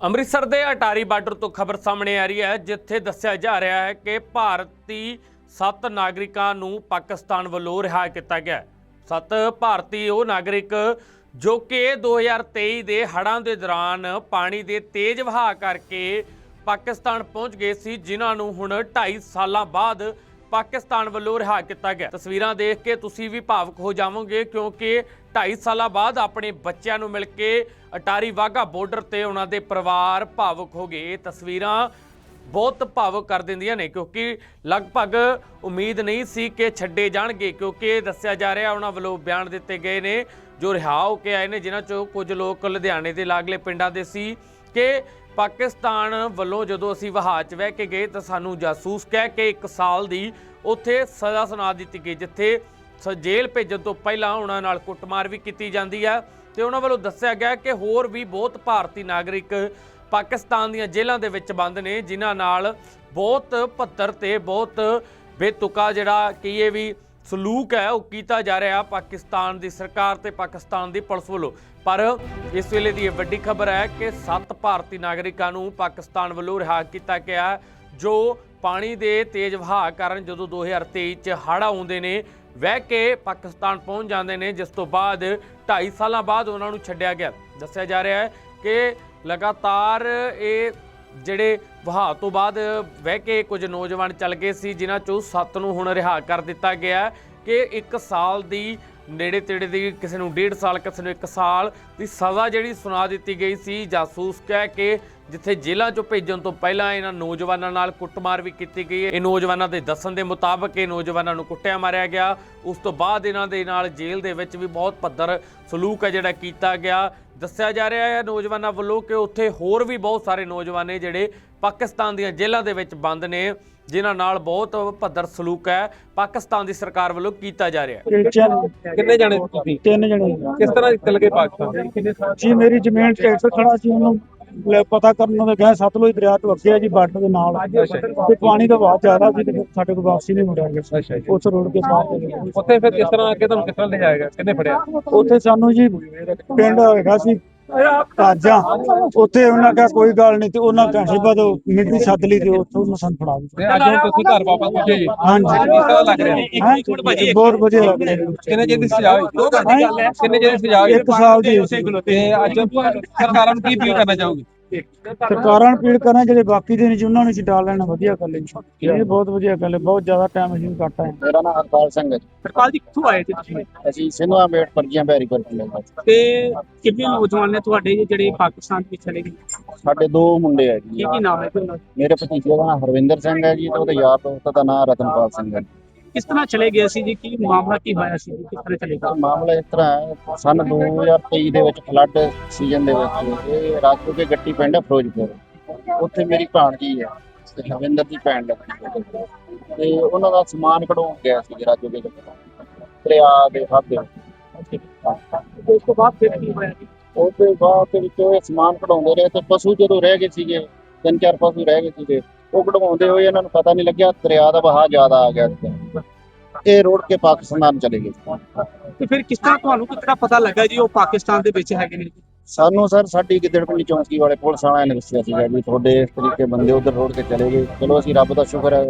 ਅੰਮ੍ਰਿਤਸਰ ਦੇ ਅਟਾਰੀ ਬਾਰਡਰ ਤੋਂ ਖਬਰ ਸਾਹਮਣੇ ਆ ਰਹੀ ਹੈ, ਜਿੱਥੇ ਦੱਸਿਆ ਜਾ ਰਿਹਾ ਹੈ ਕਿ ਭਾਰਤੀ ਸੱਤ ਨਾਗਰਿਕਾਂ ਨੂੰ ਪਾਕਿਸਤਾਨ ਵੱਲੋਂ ਰਿਹਾ ਕੀਤਾ ਗਿਆ ਸੱਤ ਭਾਰਤੀ ਉਹ ਨਾਗਰਿਕ ਜੋ ਕਿ 2023 ਦੇ ਹੜ੍ਹਾਂ ਦੇ ਦੌਰਾਨ ਪਾਣੀ ਦੇ ਤੇਜ਼ ਵਹਾਅ ਕਰਕੇ ਪਾਕਿਸਤਾਨ ਪਹੁੰਚ ਗਏ ਸੀ, ਜਿਨ੍ਹਾਂ ਨੂੰ ਹੁਣ 2.5 ਸਾਲਾਂ ਬਾਅਦ ਪਾਕਿਸਤਾਨ ਵੱਲੋਂ ਰਿਹਾ ਕੀਤਾ ਗਿਆ ਤਸਵੀਰਾਂ ਦੇਖ ਕੇ ਤੁਸੀਂ ਵੀ ਭਾਵਕ ਹੋ ਜਾਵੋਗੇ, ਕਿਉਂਕਿ 2.5 ਸਾਲਾਂ ਬਾਅਦ ਆਪਣੇ ਬੱਚਿਆਂ ਨੂੰ ਮਿਲ ਕੇ ਅਟਾਰੀ ਵਾਹਗਾ ਬਾਰਡਰ ਤੇ ਉਹਨਾਂ ਦੇ ਪਰਿਵਾਰ ਭਾਵੁਕ ਹੋ ਗਏ। ਇਹ ਤਸਵੀਰਾਂ ਬਹੁਤ ਭਾਵੁਕ ਕਰ ਦਿੰਦੀਆਂ ਨੇ, ਕਿਉਂਕਿ ਲਗਭਗ ਉਮੀਦ ਨਹੀਂ ਸੀ ਕਿ ਛੱਡੇ ਜਾਣਗੇ, ਕਿਉਂਕਿ ਦੱਸਿਆ ਜਾ ਰਿਹਾ ਉਹਨਾਂ ਵੱਲੋਂ ਬਿਆਨ ਦਿੱਤੇ ਗਏ ਨੇ, ਜੋ ਰਿਹਾ ਹੋ ਕੇ ਆਏ ਨੇ, ਜਿਨ੍ਹਾਂ ਚੋਂ ਕੁਝ ਲੋਕ ਲੁਧਿਆਣੇ ਦੇ ਲਾਗਲੇ ਪਿੰਡਾਂ ਦੇ ਸੀ ਕਿ ਪਾਕਿਸਤਾਨ ਵੱਲੋਂ ਜਦੋਂ ਅਸੀਂ ਵਹਾਅ 'ਚ ਵਹਿ ਕੇ ਗਏ ਤਾਂ ਸਾਨੂੰ ਜਾਸੂਸ ਕਹਿ ਕੇ 1 ਸਾਲ ਦੀ ਉੱਥੇ ਸਜ਼ਾ ਸੁਣਾ ਦਿੱਤੀ ਗਈ, ਜਿੱਥੇ ਸ- ਜੇਲ੍ਹ ਭੇਜਣ ਤੋਂ ਪਹਿਲਾਂ ਉਹਨਾਂ ਨਾਲ ਕੁੱਟਮਾਰ ਵੀ ਕੀਤੀ ਜਾਂਦੀ ਹੈ ਤੇ ਉਹਨਾਂ ਵੱਲੋਂ ਦੱਸਿਆ ਗਿਆ ਕਿ ਹੋਰ ਵੀ ਬਹੁਤ ਭਾਰਤੀ ਨਾਗਰਿਕ ਪਾਕਿਸਤਾਨ ਦੀਆਂ ਜੇਲ੍ਹਾਂ ਦੇ ਵਿੱਚ ਬੰਦ ਨੇ, ਜਿਨ੍ਹਾਂ ਨਾਲ ਬਹੁਤ ਭੱਤਰ ਤੇ ਬਹੁਤ ਬੇਤੁਕਾ ਜਿਹੜਾ ਕਹੀਏ ਵੀ ਸਲੂਕ ਹੈ, ਉਹ ਕੀਤਾ ਜਾ ਰਿਹਾ ਪਾਕਿਸਤਾਨ ਦੀ ਸਰਕਾਰ ਤੇ ਪਾਕਿਸਤਾਨ ਦੀ ਪੁਲਿਸ ਵੱਲੋਂ। ਪਰ ਇਸ ਵੇਲੇ ਦੀ ਇਹ ਵੱਡੀ ਖਬਰ ਹੈ ਕਿ ਸੱਤ ਭਾਰਤੀ ਨਾਗਰਿਕਾਂ ਨੂੰ ਪਾਕਿਸਤਾਨ ਵੱਲੋਂ ਰਿਹਾ ਕੀਤਾ ਗਿਆ, ਜੋ ਪਾਣੀ ਦੇ ਤੇਜ਼ ਵਹਾਅ ਕਾਰਨ ਜਦੋਂ 2023 ਚ ਹੜ੍ਹ ਆਉਂਦੇ ਨੇ ਵਹਿ ਕੇ ਪਾਕਿਸਤਾਨ ਪਹੁੰਚ ਜਾਂਦੇ ਨੇ, ਜਿਸ ਤੋਂ ਬਾਅਦ 2.5 ਸਾਲਾਂ ਬਾਅਦ ਉਹਨਾਂ ਨੂੰ ਛੱਡਿਆ ਗਿਆ। ਦੱਸਿਆ ਜਾ ਰਿਹਾ ਹੈ ਕਿ ਲਗਾਤਾਰ ਇਹ ਜਿਹੜੇ ਵਹਾਅ ਤੋਂ ਬਾਅਦ ਵਹਿ ਕੇ ਕੁਝ ਨੌਜਵਾਨ ਚੱਲ ਗਏ ਸੀ, ਜਿਨ੍ਹਾਂ ਚੋਂ ਸੱਤ ਨੂੰ ਹੁਣ ਰਿਹਾ ਕਰ ਦਿੱਤਾ ਗਿਆ ਕਿ 1 ਸਾਲ ਦੀ ਨੇੜੇ ਤੇੜੇ ਦੀ ਕਿਸੇ ਨੂੰ 1.5 ਸਾਲ, ਕਿਸੇ ਨੂੰ 1 ਸਾਲ ਦੀ ਸਜ਼ਾ ਜਿਹੜੀ ਸੁਣਾ ਦਿੱਤੀ ਗਈ ਸੀ ਜਾਸੂਸ ਕਹਿ ਕੇ, ਜਿੱਥੇ ਜੇਲ੍ਹਾਂ 'ਚੋਂ ਭੇਜਣ ਤੋਂ ਪਹਿਲਾਂ ਇਹਨਾਂ ਨੌਜਵਾਨਾਂ ਨਾਲ ਕੁੱਟਮਾਰ ਵੀ ਕੀਤੀ ਗਈ ਹੈ। ਇਹ ਨੌਜਵਾਨਾਂ ਦੇ ਦੱਸਣ ਦੇ ਮੁਤਾਬਕ ਇਹ ਨੌਜਵਾਨਾਂ ਨੂੰ ਕੁੱਟਿਆ ਮਾਰਿਆ ਗਿਆ। ਉਸ ਤੋਂ ਬਾਅਦ ਇਹਨਾਂ ਦੇ ਨਾਲ ਜੇਲ੍ਹ ਦੇ ਵਿੱਚ ਵੀ ਬਹੁਤ ਪੱਧਰ ਸਲੂਕ ਹੈ ਜਿਹੜਾ ਕੀਤਾ ਗਿਆ। ਦੱਸਿਆ ਜਾ ਰਿਹਾ ਹੈ ਨੌਜਵਾਨਾਂ ਵੱਲੋਂ ਕਿ ਉੱਥੇ ਹੋਰ ਵੀ ਬਹੁਤ ਸਾਰੇ ਨੌਜਵਾਨ ਨੇ ਜਿਹੜੇ ਪਾਕਿਸਤਾਨ ਦੀਆਂ ਜੇਲ੍ਹਾਂ ਦੇ ਵਿੱਚ ਬੰਦ ਨੇ। ਜਿਨ੍ਹਾਂ ਨਾਲ ਬਹੁਤ ਪੱਧਰ ਸਲੂਕ ਹੈ ਪਾਕਿਸਤਾਨ ਦੀ ਸਰਕਾਰ ਵੱਲੋਂ ਕੀਤਾ ਜਾ ਰਿਹਾ ਹੈ। ਕਿੰਨੇ ਜਾਣੇ ਸੀ ਤੁਸੀਂ? ਤਿੰਨ ਜਣੇ ਕਿਸ ਤਰ੍ਹਾਂ ਚੱਲ ਗਏ ਪਾਕਿਸਤਾਨ? ਜੀ ਮੇਰੀ ਜ਼ਮੀਨ ਟਰੈਕਟਰ ਖੜਾ ਸੀ ਉਹਨੂੰ ਲੈ ਪਤਾ ਕਰਨ ਉਹਨੇ ਕਿਹਾ ਸਤਲੁਜ ਦਰਿਆ ਤੋਂ ਅੱਗੇ ਆ ਜੀ ਬਾਰਡਰ ਦੇ ਨਾਲ। ਤੇ ਪਾਣੀ ਦਾ ਵਹਾਅ ਜ਼ਿਆਦਾ ਸੀ ਤੇ ਫਿਰ ਸਾਡੇ ਕੋਲ ਵਾਪਸੀ ਨਹੀਂ ਮੁੜਿਆ ਗਿਆ ਉਸ ਰੋਡ ਕੇ ਬਾਹਰ ਗਏ ਉੱਥੇ ਫਿਰ ਕਿਸ ਤਰ੍ਹਾਂ ਅੱਗੇ ਤੁਹਾਨੂੰ ਕਿਸ ਤਰ੍ਹਾਂ ਲੈ ਜਾਏਗਾ ਕਿੰਨੇ ਫੜਿਆ? ਉੱਥੇ ਸਾਨੂੰ ਜੀ ਪਿੰਡ ਹੈਗਾ ਸੀ ਕਾਜਾਂ ਉੱਥੇ ਉਹਨਾਂ ਕਿਹਾ ਕੋਈ ਗੱਲ ਨਹੀਂ ਤੇ ਉਹਨਾਂ ਘੰਟੇ ਬਾਅਦ ਮਿੱਟੀ ਸੱਦ ਲਈ ਤੇ ਉੱਥੋਂ ਉਹਨਾਂ ਸਾਨੂੰ ਫੜਾ ਦਿੱਤਾ। ਅੱਜ ਹੁਣ ਤੁਸੀਂ ਘਰ ਵਾਪਸ ਜੀ। ਹਾਂਜੀ। ਕਿਸ ਤਰ੍ਹਾਂ ਲੱਗ ਰਿਹਾ ਹੈਂ? ਬਹੁਤ ਵਧੀਆ ਲੱਗ ਰਿਹਾ। ਕਿੰਨੇ ਜੇ ਦੀ ਸਜ਼ਾ ਹੋਈ? ਕਿੰਨੇ ਜੇ ਦੀ ਸਜ਼ਾ ਹੋਈ? ਇੱਕ ਸਾਲ ਦੀ ਤੇ ਅੱਜ ਸਰਕਾਰਾਂ ਨੂੰ ਕੀ ਅਪੀਲ ਕਰਨਾ ਚਾਹੋਗੇ? ਸਰਕਾਰਾਂ ਨੂੰ ਅਪੀਲ ਕਰਨਾ ਜਿਹੜੇ ਬਾਕੀ ਦੇ ਨੇ ਉਹਨਾਂ ਨੂੰ ਛਡਾ ਲੈਣਾ ਵਧੀਆ ਗੱਲ ਹੈ। ਇਹ ਬਹੁਤ ਵਧੀਆ ਗੱਲ ਹੈ ਬਹੁਤ ਜ਼ਿਆਦਾ ਟਾਈਮ ਅਸੀਂ ਕੱਟਾ ਹੈ ਮੇਰਾ ਨਾਮ ਹਰਪਾਲ ਸਿੰਘ ਹੈ ਜੀ। ਸਰਪਾਲ ਜੀ ਕਿੱਥੋਂ ਆਏ ਤੇ ਤੁਸੀਂ ਅਸੀਂ ਸਿੰਘਾ ਮੇਟ ਪਰਜੀਆਂ ਬੈਰੀ ਹਾਂ। ਤੇ ਕਿੰਨੇ ਨੌਜਵਾਨ ਨੇ ਤੁਹਾਡੇ ਜਿਹੜੇ ਪਾਕਿਸਤਾਨ ਵਿੱਚ ਚਲੇ ਗਏ ਸਾਡੇ ਦੋ ਮੁੰਡੇ ਹੈ ਜੀ ਕੀ ਕੀ ਨਾਮ ਹੈ? ਮੇਰੇ ਭਤੀਜੇ ਦਾ ਨਾਮ ਹਰਵਿੰਦਰ ਸਿੰਘ ਹੈ ਜੀ ਤੇ ਉਹਦੇ ਯਾਰ ਦੋਸਤ ਦਾ ਨਾਮ ਰਤਨਪਾਲ ਸਿੰਘ ਹੈ ਕਿਸ ਤਰ੍ਹਾਂ ਚਲੇ ਗਏ ਸੀ ਜੀ? ਕੀ ਮਾਮਲਾ ਕੀ ਹੋਇਆ ਸੀ ਜੀ? ਕਿਸ ਤਰ੍ਹਾਂ ਚਲੇ ਤਾਂ ਗਏ? ਮਾਮਲਾ ਇਸ ਤਰ੍ਹਾਂ ਹੈ ਸਨ 2023 ਦੇ ਵਿੱਚ ਫਲੱਡ ਸੀਜ਼ਨ ਦੇ ਵਿੱਚ ਇਹ ਰਾਜਪੁਰ ਦੇ ਗੱਟੀ ਪਿੰਡ ਹੈ ਫਿਰੋਜ਼ਪੁਰ। ਉੱਥੇ ਮੇਰੀ ਭਾਣਜੀ ਹੈ ਤੇ ਹਰਵਿੰਦਰ ਦੀ ਭੈਣ ਲੱਗੀ ਹੈ। ਤੇ ਉਹਨਾਂ ਦਾ ਸਮਾਨ ਕਢਾਉਣ ਗਿਆ ਸੀ ਰਾਜੂ ਦੇ ਗੱਟੀ ਦਰਿਆ ਦੇ ਹੱਥ ਦੇ ਉਸ ਤੋਂ ਬਾਅਦ ਫਿਰ ਕੀ ਹੋਇਆ ਜੀ? ਉਹ ਤੇ ਬਾਅਦ ਦੇ ਵਿੱਚ ਇਹ ਸਮਾਨ ਕਢਾਉਂਦੇ ਰਹੇ ਤੇ ਪਸ਼ੂ ਜਦੋਂ ਰਹਿ ਗਏ ਸੀਗੇ ਤਿੰਨ ਚਾਰ ਪਸ਼ੂ ਰਹਿ ਗਏ ਸੀਗੇ ਉਹ ਕਢਵਾਉਂਦੇ ਹੋਏ ਇਹਨਾਂ ਨੂੰ ਪਤਾ ਨਹੀਂ ਲੱਗਿਆ ਦਰਿਆ ਦਾ ਵਹਾਅ ਜ਼ਿਆਦਾ ਆ ਗਿਆ ਸੀ ਇਹ ਰੋਡ ਕੇ ਪਾਕਿਸਤਾਨ ਚਲੇ ਗਏ। ਤੇ ਫਿਰ ਕਿਸ ਤਰ੍ਹਾਂ ਤੁਹਾਨੂੰ ਤਰ੍ਹਾਂ ਪਤਾ ਲੱਗਾ ਜੀ ਉਹ ਪਾਕਿਸਤਾਨ ਦੇ ਵਿੱਚ ਹੈਗੇ ਨੇ? ਸਾਨੂੰ ਸਰ ਸਾਡੀ ਗਿੱਦੜਪੰਡੀ ਚੌਂਕੀ ਵਾਲੇ ਪੁਲਿਸ ਵਾਲਿਆਂ ਨੇ ਦੱਸਿਆ ਸੀਗਾ ਵੀ ਤੁਹਾਡੇ ਇਸ ਤਰੀਕੇ ਬੰਦੇ ਉਧਰ ਰੋਡ ਕੇ ਚਲੇ ਗਏ। ਚਲੋ ਅਸੀਂ ਰੱਬ ਦਾ ਸ਼ੁਕਰ ਹੈ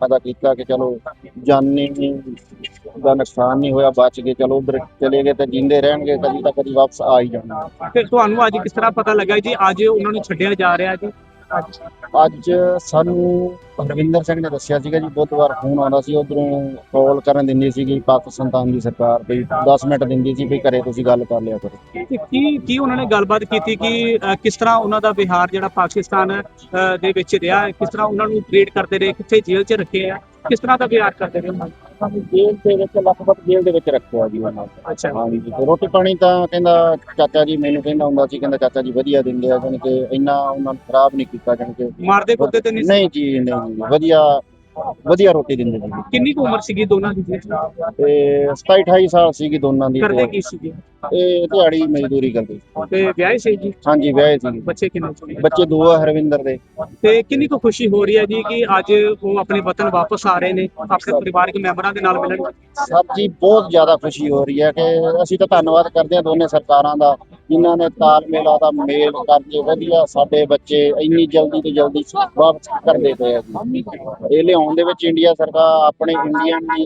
ਪਤਾ ਕੀਤਾ ਕਿ ਚਲੋ ਜਾਨੀ ਦਾ ਨੁਕਸਾਨ ਨਹੀਂ ਹੋਇਆ ਬਚ ਗਏ। ਚਲੋ ਉਧਰ ਚਲੇ ਗਏ ਤੇ ਜਿੰਦੇ ਰਹਿਣਗੇ ਕਦੀ ਤਾਂ ਕਦੀ ਵਾਪਸ ਆ ਹੀ ਜਾਣਾ ਫਿਰ ਤੁਹਾਨੂੰ ਅੱਜ ਕਿਸ ਤਰ੍ਹਾਂ ਪਤਾ ਲੱਗਾ ਜੀ ਅੱਜ ਉਹਨਾਂ ਨੂੰ ਛੱਡਿਆ ਜਾ ਰਿਹਾ ਜੀ? ਅੱਜ ਸਾਨੂੰ ਹਰਵਿੰਦਰ ਸਿੰਘ ਨੇ ਦੱਸਿਆ ਸੀਗਾ ਜੀ ਬੁੱਧਵਾਰ ਫੋਨ ਆਉਂਦਾ ਸੀ ਉਧਰੋਂ ਕਾਲ ਕਰਨ ਦਿੰਦੀ ਸੀਗੀ ਪਾਕਿਸਤਾਨ ਦੀ ਸਰਕਾਰ ਵੀ 10 ਮਿੰਟ ਦਿੰਦੀ ਸੀ ਵੀ ਘਰੇ ਤੁਸੀਂ ਗੱਲ ਕਰ ਲਿਆ ਕਰੋ। ਤੇ ਕੀ ਕੀ ਉਹਨਾਂ ਨੇ ਗੱਲਬਾਤ ਕੀਤੀ ਕਿ ਅ, ਕਿਸ ਤਰ੍ਹਾਂ ਉਹਨਾਂ ਦਾ ਵਿਹਾਰ ਜਿਹੜਾ ਪਾਕਿਸਤਾਨ ਅ, ਦੇ ਵਿੱਚ ਰਿਹਾ ਹੈ, ਕਿਸ ਤਰ੍ਹਾਂ ਉਹਨਾਂ ਨੂੰ ਟ੍ਰੀਟ ਕਰਦੇ ਰਹੇ ਕਿੱਥੇ ਜੇਲ੍ਹ 'ਚ ਰੱਖੇ ਆ? ਕਿਸ ਤਰ੍ਹਾਂ ਦਾ ਵਿਹਾਰ ਕਰਦੇ ਰਹੇ ਉਹਨਾਂ ਨਾਲ? ਸਾਨੂੰ ਜੇਲ੍ਹ ਦੇ ਵਿੱਚ ਲਖਪਤ ਜੇਲ੍ਹ ਦੇ ਵਿੱਚ ਰੱਖਿਆ ਜੀ ਉਹਨਾਂ ਨੂੰ ਅੱਛਾ ਹਾਂਜੀ ਜੀ ਰੋਟੀ ਪਾਣੀ ਤਾਂ ਕਹਿੰਦਾ ਚਾਚਾ ਜੀ ਮੈਨੂੰ ਕਹਿੰਦਾ ਹੁੰਦਾ ਸੀ ਕਹਿੰਦਾ ਚਾਚਾ ਜੀ ਵਧੀਆ ਦਿੰਦੇ ਆ ਜਾਣੀ ਕਿ ਇੰਨਾ ਉਹਨਾਂ ਨੂੰ ਖਰਾਬ ਨਹੀਂ ਕੀਤਾ ਜਾਣੀ ਕਿ ਮਾਰਦੇ ਕੁੱਤੇ ਤੇ ਨਹੀਂ ਸੀ? ਨਹੀਂ ਜੀ ਨਹੀਂ ਜੀ, ਵਧੀਆ ਵਧੀਆ ਰੋਟੀ ਦਿੰਦੇ ਸੀ ਕਿੰਨੀ ਕੁ ਉਮਰ ਸੀਗੀ ਦੋਨਾਂ ਦੀ ਜੀ? ਤੇ 27 28 ਸਾਲ ਸੀਗੀ ਦੋਨਾਂ ਦੀ। ਕਰਦੇ ਕੀ ਸੀਗੇ? ਇਹ ਦਿਹਾੜੀ ਮਜ਼ਦੂਰੀ ਕਰਦੇ। ਸੀ। ਤੇ ਵਿਆਹੇ ਸੀ ਜੀ? ਹਾਂਜੀ ਵਿਆਹੇ ਸੀ ਬੱਚੇ ਕਿੰਨੇ ਸੀ ਬੱਚੇ ਦੋ ਆ ਹਰਵਿੰਦਰ ਦੇ। ਤੇ ਕਿੰਨੀ ਕੁ ਖੁਸ਼ੀ ਹੋ ਰਹੀ ਹੈ ਜੀ ਕਿ ਅੱਜ ਉਹ ਆਪਣੇ ਵਤਨ ਵਾਪਸ ਆ ਰਹੇ ਨੇ ਆਪਣੇ ਪਰਿਵਾਰਕ ਮੈਂਬਰਾਂ ਦੇ ਨਾਲ ਮਿਲਣ ਸਰ ਜੀ ਬਹੁਤ ਜ਼ਿਆਦਾ ਖੁਸ਼ੀ ਹੋ ਰਹੀ ਹੈ ਕਿ ਅਸੀਂ ਤਾਂ ਧੰਨਵਾਦ ਕਰਦੇ ਹਾਂ ਦੋਨੇ ਸਰਕਾਰਾਂ ਦਾ। ਜਿਨ੍ਹਾਂ ਨੇ ਤਾਲਮੇਲ ਦਾ ਮੇਲ ਕਰਕੇ ਵਧੀਆ ਸਾਡੇ ਬੱਚੇ ਇੰਨੀ ਜਲਦੀ ਤੋਂ ਜਲਦੀ ਵਾਪਸ ਕਰਦੇ ਪਏ ਆ ਜੀ। ਇਹ ਲਿਆਉਣ ਦੇ ਵਿੱਚ ਇੰਡੀਆ ਸਰਕਾਰ, ਆਪਣੇ ਇੰਡੀਅਨ ਦੀ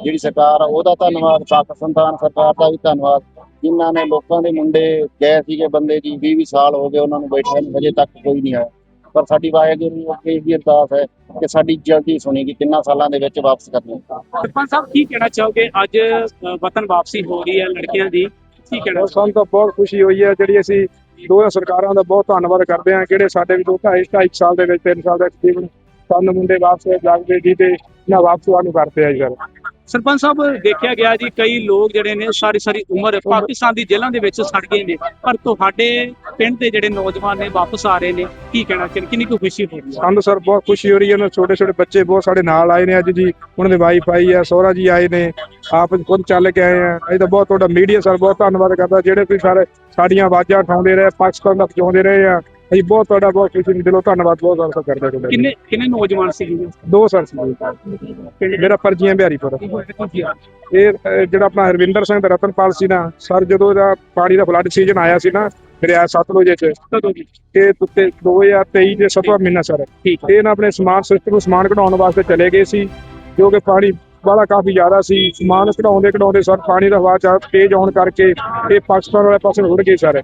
ਜਿਹੜੀ ਸਰਕਾਰ ਆ, ਉਹਦਾ ਧੰਨਵਾਦ, ਪਾਕਿਸਤਾਨ ਸਰਕਾਰ ਦਾ ਵੀ ਧੰਨਵਾਦ। ਜਿਨ੍ਹਾਂ ਨੇ ਲੋਕਾਂ ਦੇ ਮੁੰਡੇ ਗਏ ਸੀਗੇ ਬੰਦੇ ਜੀ 20 20 ਸਾਲ ਹੋ ਗਏ ਉਹਨਾਂ ਨੂੰ ਬੈਠੇ ਨੂੰ, ਹਜੇ ਤੱਕ ਕੋਈ ਨਹੀਂ ਆਇਆ। ਪਰ ਸਾਡੀ ਵਾਹਿਗੁਰੂ ਅੱਗੇ ਇਹੀ ਅਰਦਾਸ ਹੈ ਕਿ ਸਾਡੀ ਜਲਦੀ ਸੁਣੀਗੀ ਕਿੰਨਾ ਸਾਲਾਂ ਦੇ ਵਿੱਚ ਵਾਪਸ ਕਰਨੀ। ਸਰਪੰਚ ਸਾਹਿਬ, ਕੀ ਕਹਿਣਾ ਚਾਹੋਗੇ? ਅੱਜ ਵਤਨ ਵਾਪਸੀ ਹੋ ਰਹੀ ਹੈ ਲੜਕੀਆਂ ਦੀ। ਕੀ ਕਹਿਣਾ ਸਾਨੂੰ ਤਾਂ ਬਹੁਤ ਖੁਸ਼ੀ ਹੋਈ ਹੈ ਜਿਹੜੀ ਅਸੀਂ ਦੋਹਾਂ ਸਰਕਾਰਾਂ ਦਾ ਬਹੁਤ ਧੰਨਵਾਦ ਕਰਦੇ ਹਾਂ ਜਿਹੜੇ ਸਾਡੇ ਵੀ ਦੋ ਢਾਈ ਢਾਈ ਸਾਲ ਦੇ ਵਿੱਚ ਤਿੰਨ ਸਾਲ ਦਾ ਤਕਰੀਬਨ ਸਾਨੂੰ ਮੁੰਡੇ ਵਾਪਸ ਲੱਗਦੇ ਜੀ ਤੇ ਨਾ ਵਾਪਸ ਸਾਨੂੰ ਕਰਦੇ ਆ ਜੀ ਸਰ। ਸਰਪੰਚ ਸਾਹਿਬ ਦੇਖਿਆ ਗਿਆ ਜੀ ਕਈ ਲੋਕ ਜਿਹੜੇ ਨੇ ਸਾਰੀ ਸਾਰੀ ਉਮਰ ਪਾਕਿਸਤਾਨ ਦੀ ਜੇਲ੍ਹਾਂ ਦੇ ਵਿੱਚ ਸੜ ਗਏ ਨੇ ਪਰ ਤੁਹਾਡੇ ਪਿੰਡ ਦੇ ਜਿਹੜੇ ਨੌਜਵਾਨ ਨੇ ਵਾਪਸ ਆ ਰਹੇ ਨੇ ਕੀ ਕਹਿਣਾ ਕਿ- ਕਿੰਨੀ ਕੁ ਖੁਸ਼ੀ ਹੋ ਰਹੀ ਹੈ? ਸਾਨੂੰ ਸਰ ਬਹੁਤ ਖੁਸ਼ੀ ਹੋ ਰਹੀ ਹੈ ਉਹਨਾਂ ਛੋਟੇ ਛੋਟੇ ਬੱਚੇ ਬਹੁਤ ਸਾਡੇ ਨਾਲ ਆਏ ਨੇ ਅੱਜ ਜੀ ਉਹਨਾਂ ਦੇ ਵਾਈਫ ਆਈ ਹੈ ਸਹੁਰਾ ਜੀ ਆਏ ਨੇ ਆਪ ਖੁਦ ਚੱਲ ਕੇ ਆਏ ਆ। ਅਸੀਂ ਤਾਂ ਬਹੁਤ ਤੁਹਾਡਾ ਮੀਡੀਆ ਸਰ ਬਹੁਤ ਧੰਨਵਾਦ ਕਰਦਾ। ਜਿਹੜੇ ਤੁਸੀਂ ਸਾਰੇ ਸਾਡੀਆਂ ਆਵਾਜ਼ਾਂ ਉਠਾਉਂਦੇ ਰਹੇ ਪਾਕਿਸਤਾਨ ਦਾ ਪਹੁੰਚਾਉਂਦੇ ਰਹੇ ਆ ਅਸੀਂ ਬਹੁਤ ਤੁਹਾਡਾ ਬਹੁਤ ਖੁਸ਼ੀ ਦਿਲੋਂ ਧੰਨਵਾਦ ਬਹੁਤ ਜ਼ਿਆਦਾ ਕਰਦੇ ਤੁਹਾਡਾ। ਕਿੰਨੇ ਕਿੰਨੇ ਨੌਜਵਾਨ ਸੀ ਦੋ ਸਰ ਸੀ ਮੇਰਾ ਪਰਜੀਆਂ ਬਿਹਾਰੀਪੁਰ। ਇਹ ਜਿਹੜਾ ਆਪਣਾ ਹਰਵਿੰਦਰ ਸਿੰਘ ਤੇ ਰਤਨਪਾਲ ਸੀ ਨਾ ਸਰ ਜਦੋਂ ਇਹਦਾ ਪਾਣੀ ਦਾ ਫਲੱਡ ਸੀਜ਼ਨ ਆਇਆ ਸੀ ਨਾ ਦਰਿਆ ਸਤਲੁਜ ਜੀ ਇਹ ਤੁੱਤੇ 2023 ਦੇ ਸਤਵਾਂ ਮਹੀਨਾ ਸਰ। ਠੀਕ ਇਹ ਨਾ ਆਪਣੇ ਸਮਾਨ ਸਿਸਟਮ ਨੂੰ ਸਮਾਨ ਕਢਾਉਣ ਵਾਸਤੇ ਚਲੇ ਗਏ ਸੀ ਜੋ ਕਿ ਪਾਣੀ ਵਾਲਾ ਕਾਫੀ ਜ਼ਿਆਦਾ ਸੀ, ਸਮਾਨ ਕਢਾਉਂਦੇ ਕਢਾਉਂਦੇ ਸਰ ਪਾਣੀ ਦਾ ਹਵਾ ਚਾ ਤੇਜ਼ ਆਉਣ ਕਰਕੇ ਇਹ ਪਾਕਿਸਤਾਨ ਵਾਲੇ ਪਾਸੇ ਨੂੰ ਗਏ ਸਰ।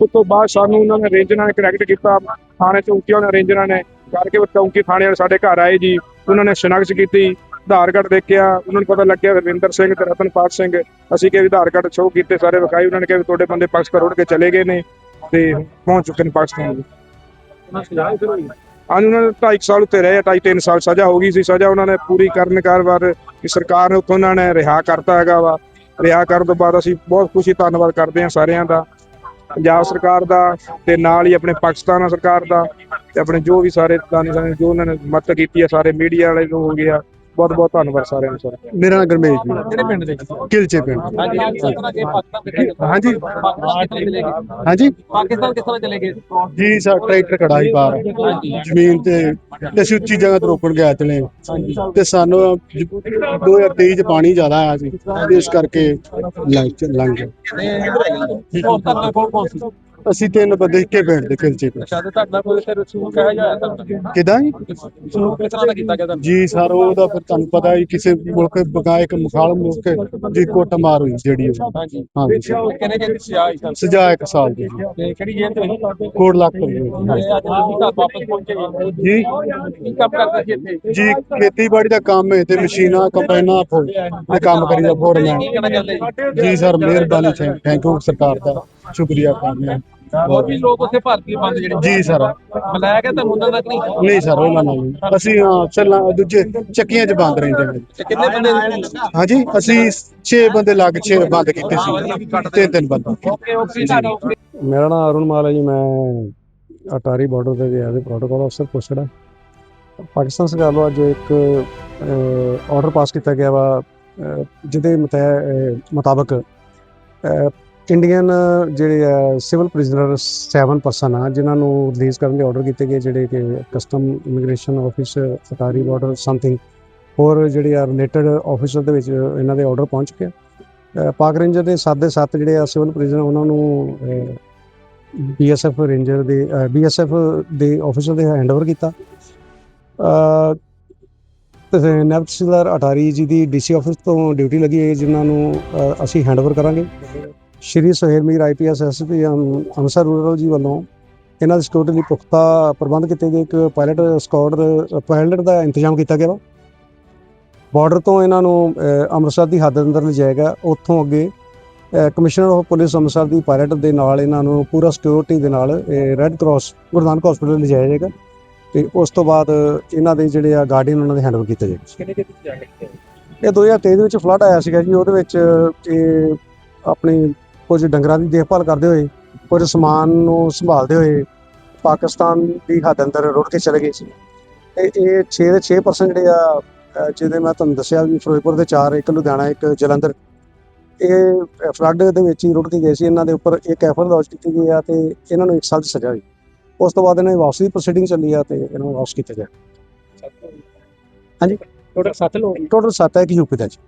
ਉਸ ਤੋਂ ਬਾਅਦ ਸਾਨੂੰ ਉਹਨਾਂ ਨੇ ਰੇਂਜਰਾਂ ਨੇ ਕਨੈਕਟ ਕੀਤਾ, ਥਾਣੇ ਚੌਂਕੀਆਂ ਨੇ ਰੇਂਜਰਾਂ ਨੇ ਕਰਕੇ ਚੌਂਕੀ ਥਾਣੇ ਵਾਲੇ ਸਾਡੇ ਘਰ ਆਏ ਜੀ, ਉਹਨਾਂ ਨੇ ਸ਼ਨਾਖਤ ਕੀਤੀ, ਆਧਾਰ ਕਾਰਡ ਦੇਖਿਆ, ਉਹਨਾਂ ਨੂੰ ਪਤਾ ਲੱਗਿਆ ਰਵਿੰਦਰ ਸਿੰਘ ਤੇ ਰਤਨਪਾਲ ਸਿੰਘ, ਅਸੀਂ ਕਿਹਾ ਵੀ ਆਧਾਰ ਕਾਰਡ ਸ਼ੋਅ ਕੀਤੇ, ਸਾਰੇ ਵਿਖਾਈ ਉਹਨਾਂ ਨੇ ਕਿਹਾ ਵੀ ਤੁਹਾਡੇ ਬੰਦੇ ਪਾਕਿਸਤਾਨ ਰੁੜ ਕੇ ਚਲੇ ਗਏ ਨੇ ਤੇ ਪਹੁੰਚ ਚੁੱਕੇ ਨੇ ਪਾਕਿਸਤਾਨ। ਵਿੱਚ ਅੱਜ ਉਹਨਾਂ ਨੇ 2.5 ਸਾਲ ਉੱਤੇ ਰਹੇ 2.5 3 ਸਾਲ ਸਜ਼ਾ ਹੋ ਗਈ ਸੀ। ਸਜ਼ਾ ਉਹਨਾਂ ਨੇ ਪੂਰੀ ਕਰਨ ਕਾਰ ਵਾਰ ਕਿ ਸਰਕਾਰ ਨੇ ਉੱਥੋਂ ਉਹਨਾਂ ਨੇ ਰਿਹਾ ਕਰਤਾ ਹੈਗਾ ਵਾ। ਰਿਹਾ ਕਰਨ ਤੋਂ ਬਾਅਦ ਅਸੀਂ ਬਹੁਤ ਖੁਸ਼ੀ, ਧੰਨਵਾਦ ਕਰਦੇ ਹਾਂ ਸਾਰਿਆਂ ਦਾ। ਪੰਜਾਬ ਸਰਕਾਰ ਦਾ ਤੇ ਨਾਲ ਹੀ ਆਪਣੇ ਪਾਕਿਸਤਾਨ ਸਰਕਾਰ ਦਾ ਤੇ ਆਪਣੇ ਜੋ ਵੀ ਸਾਰੇ ਦਾਨੀ ਸਾਨੇ ਜੋ ਉਹਨਾਂ ਨੇ ਮਦਦ ਕੀਤੀ ਹੈ ਸਾਰੇ ਮੀਡੀਆ ਵਾਲੇ ਜੋ ਹੋ ਗਿਆ ਬਹੁਤ ਬਹੁਤ ਧੰਨਵਾਦ ਸਾਰਿਆਂ ਦਾ ਸਰ ਮੇਰਾ ਨਾਮ ਗਰਮੇਸ਼ ਜੀ। ਕਿਹੜੇ ਪਿੰਡ ਦੇ? ਕਿਲਚੇ ਪਿੰਡ। ਹਾਂਜੀ। ਹਾਂਜੀ। ਪਾਕਿਸਤਾਨ ਕਿਸ ਤਰ੍ਹਾਂ ਚਲੇ ਗਏ? ਜੀ ਸਰ ਟਰੈਕਟਰ ਖੜਾ ਹੀ ਬਾਹਰ। ਜ਼ਮੀਨ ਤੇ ਤੇ ਅਸੀਂ ਉੱਚੀ ਜਗ੍ਹਾ ਤੇ ਰੋਕਣ ਗਿਆ ਚਲੇ। ਤੇ ਸਾਨੂੰ 2023 ਚ ਪਾਣੀ ਜ਼ਿਆਦਾ ਆਇਆ ਸੀ। ਇਸ ਕਰਕੇ ਲੰਘ ਲੰਘ ਗਏ। ਅਸੀਂ ਤਿੰਨ ਬੰਦੇ ਇੱਕੇ ਪਿੰਡ ਦੇ ਕਿਲਚੇ ਤੋਂ ਅੱਛਾ ਤੇ ਤੁਹਾਡਾ ਕੋਈ ਤੁਹਾਡਾ ਕਿਦਾਂ ਜੀ? ਰਸੂਲ ਕਿਸ ਤਰ੍ਹਾਂ ਦਾ ਕੀਤਾ ਗਿਆ ਤੁਹਾਨੂੰ? ਜੀ ਸਰ ਉਹਦਾ ਫਿਰ ਤੁਹਾਨੂੰ ਪਤਾ ਹੀ ਕਿਸੇ ਮੁਲਕ ਬਗਾਏ ਇੱਕ ਮੁਖਾਲ ਮੁਲਕ ਦੀ ਕੁੱਟ ਮਾਰ ਹੋਈ ਜਿਹੜੀ ਉਹ। ਹਾਂਜੀ। ਹਾਂਜੀ। ਸਜ਼ਾ ਇੱਕ ਸਾਲ ਦੀ ਜੀ। ਤੇ ਕਿਹੜੀ ਜੇਲ੍ਹ ਤੋਂ ਸੀ ਕੋੜ ਲੱਖ ਰੁਪਏ ਤੇ ਅੱਜ ਤੁਸੀਂ ਘਰ ਵਾਪਸ ਪਹੁੰਚੇ ਜੀ ਜੀ। ਕੀ ਕੰਮ ਕਰਦੇ ਸੀ ਇੱਥੇ? ਜੀ ਖੇਤੀਬਾੜੀ ਦਾ ਕੰਮ ਹੈ ਤੇ ਮਸ਼ੀਨਾਂ ਕੰਬਾਈਨਾਂ ਫੋ ਤੇ ਕੰਮ ਕਰੀਦਾ ਕੀ ਕਹਿਣਾ ਚਾਹੁੰਦੇ ਜੀ? ਜੀ ਸਰ ਮਿਹਰਬਾਨੀ ਥੈਂਕ ਯੂ ਸਰਕਾਰ ਦਾ। ਸ਼ੁਕਰੀਆ ਕਰਦੇ ਹਾਂ ਹੋਰ ਵੀ ਲੋਕ ਉੱਥੇ ਭਾਰਤੀ ਬੰਦ ਜਿਹੜੇ ਜੀ ਸਰ। ਬੁਲਾਇਆ ਗਿਆ ਤੁਹਾਨੂੰ ਉਹਨਾਂ ਤੱਕ ਨਹੀਂ? ਨਹੀਂ ਸਰ ਉਹਨਾਂ ਨਾਲ। ਅਸੀਂ ਹਾਂ, ਚੱਲਾਂ ਦੂਜੇ ਚੱਕੀਆਂ 'ਚ ਬੰਦ ਰਹਿੰਦੇ ਹਾਂ ਤੇ ਕਿੰਨੇ ਬੰਦੇ ਨੇ? ਹਾਂਜੀ ਅਸੀਂ 6 ਬੰਦੇ ਲੱਗ 6 ਬੰਦ ਕੀਤੇ ਸੀ। ਤਿੰਨ ਤਿੰਨ ਬੰਦੇ ਓਕੇ ਓਕੇ ਤੁਹਾਡਾ ਓਕੇ। ਮੇਰਾ ਨਾਮ ਅਰੁਣ ਮਾਲ ਹੈ ਜੀ ਮੈਂ ਅਟਾਰੀ ਬਾਰਡਰ ਤੇ ਗਿਆ ਸੀ। ਪ੍ਰੋਟੋਕਾਲ ਅਫਸਰ ਪੁੱਛੜਾ ਪਾਕਿਸਤਾਨ ਸਰਕਾਰ ਵੱਲੋਂ ਅੱਜ ਇੱਕ ਆਰਡਰ ਪਾਸ ਕੀਤਾ ਗਿਆ ਵਾ ਅਹ, ਜਿਹਦੇ ਅਹ, ਮੁਤਾਬਕ ਅਹ, ਇੰਡੀਅਨ ਜਿਹੜੇ ਆ ਸਿਵਲ ਪ੍ਰਿਜ਼ਨਰ 7 ਪਰਸਨ ਆ ਜਿਨ੍ਹਾਂ ਨੂੰ ਰਿਲੀਜ਼ ਕਰਨ ਦੇ ਆਰਡਰ ਕੀਤੇ ਗਏ ਜਿਹੜੇ ਕਿ ਕਸਟਮ ਇਮੀਗ੍ਰੇਸ਼ਨ ਆਫਿਸ ਸਰਕਾਰੀ ਬਾਰਡਰ ਸਮਥਿੰਗ ਹੋਰ ਜਿਹੜੇ ਆ ਰਿਲੇਟਡ ਆਫਿਸਰ ਦੇ ਵਿੱਚ ਇਹਨਾਂ ਦੇ ਆਰਡਰ ਪਹੁੰਚ ਚੁੱਕੇ ਆ। ਪਾਕ ਰੇਂਜਰ ਦੇ 7 ਦੇ 7 ਜਿਹੜੇ ਆ ਸਿਵਲ ਪ੍ਰਿਜ਼ਨਰ ਉਹਨਾਂ ਨੂੰ ਬੀਐਸਐਫ ਰੇਂਜਰ ਦੇ ਬੀਐਸਐਫ ਦੇ ਆਫੀਸਰ ਦੇ ਹੈਂਡਓਵਰ ਕੀਤਾ। ਅ ਤੇ ਤਹਿਸੀਲਦਾਰ ਅਟਾਰੀ ਜੀ ਦੀ ਡੀਸੀ ਆਫਿਸ ਤੋਂ ਡਿਊਟੀ ਲੱਗੀ ਹੈ ਜਿਨ੍ਹਾਂ ਨੂੰ ਅ, ਅਸੀਂ ਹੈਂਡਓਵਰ ਕਰਾਂਗੇ। Shri Suhail Mir IPS SP Amritsar rural ji ਵੱਲੋਂ ਇਹਨਾਂ ਦੀ ਸਿਕਿਉਰਿਟੀ ਲਈ ਪੁਖਤਾ ਪ੍ਰਬੰਧ ਕੀਤੇ ਗਏ। ਇੱਕ ਪਾਇਲਟ ਸਕਾਡ ਪਾਇਲਟ ਦਾ ਇੰਤਜ਼ਾਮ ਕੀਤਾ ਗਿਆ ਬਾਰਡਰ ਤੋਂ ਇਹਨਾਂ ਨੂੰ ਅੰਮ੍ਰਿਤਸਰ ਦੀ ਹੱਦ ਅੰਦਰ ਲਿਜਾਇਆ ਗਿਆ। ਉੱਥੋਂ ਅੱਗੇ ਕਮਿਸ਼ਨਰ ਆਫ ਪੁਲਿਸ ਅੰਮ੍ਰਿਤਸਰ ਦੀ ਪਾਇਲਟ ਦੇ ਨਾਲ ਇਹਨਾਂ ਨੂੰ ਪੂਰਾ ਸਿਕਿਉਰਿਟੀ ਦੇ ਨਾਲ red cross Guru Nanak hospital ਲਿਜਾਇਆ ਜਾਏਗਾ। ਤੇ ਉਸ ਤੋਂ ਬਾਅਦ ਇਹਨਾਂ ਦੇ ਜਿਹੜੇ ਆ ਗਾਰਡੀਅਨ ਉਹਨਾਂ ਦੇ ਹੈਂਡਓਵਰ ਕੀਤੇ ਜਾਣਗੇ। ਕਿੰਨੇ ਜਿਹੇ ਤੁਸੀਂ ਜਾ ਕੇ ਇਹ 2023 ਦੇ ਵਿੱਚ ਫਲੱਡ ਆਇਆ ਸੀਗਾ ਜੀ। ਉਹਦੇ ਵਿੱਚ ਇਹ ਆਪਣੀ ਕੁਝ ਡੰਗਰਾਂ ਦੀ ਦੇਖਭਾਲ ਕਰਦੇ ਹੋਏ ਕੁਝ ਸਮਾਨ ਨੂੰ ਸੰਭਾਲਦੇ ਹੋਏ ਪਾਕਿਸਤਾਨ ਦੀ ਹੱਦ ਅੰਦਰ ਰੁੜ ਕੇ ਚਲੇ ਗਏ ਸੀ। ਤੇ ਇਹ 6 ਦੇ 6% ਜਿਹੜੇ ਆ ਜਿਹਦੇ ਮੈਂ ਤੁਹਾਨੂੰ ਦੱਸਿਆ ਵੀ ਫਿਰੋਜ਼ਪੁਰ ਦੇ 4 ਇੱਕ ਲੁਧਿਆਣਾ ਇੱਕ ਜਲੰਧਰ ਇਹ ਫਲੱਡ ਦੇ ਵਿੱਚ ਹੀ ਰੁੜ ਕੇ ਗਏ ਸੀ। ਇਹਨਾਂ ਦੇ ਉੱਪਰ ਇੱਕ ਐਫਰ ਲੌਂਚ ਕੀਤੀ ਗਈ ਆ ਤੇ ਇਹਨਾਂ ਨੂੰ 1 ਸਾਲ ਦੀ ਸਜ਼ਾ ਹੋਈ। ਉਸ ਤੋਂ ਬਾਅਦ ਇਹਨਾਂ ਦੀ ਵਾਪਸੀ ਦੀ ਪ੍ਰੋਸੀਡਿੰਗ ਚੱਲੀ ਆ ਤੇ ਇਹਨਾਂ ਨੂੰ ਵਾਪਸ ਕੀਤਾ ਗਿਆ। ਟੋਟਲ 7 ਲੋਕ। ਟੋਟਲ 7 ਹੈ ਕਿ ਯੂਪੀ ਦਾ ਜੀ।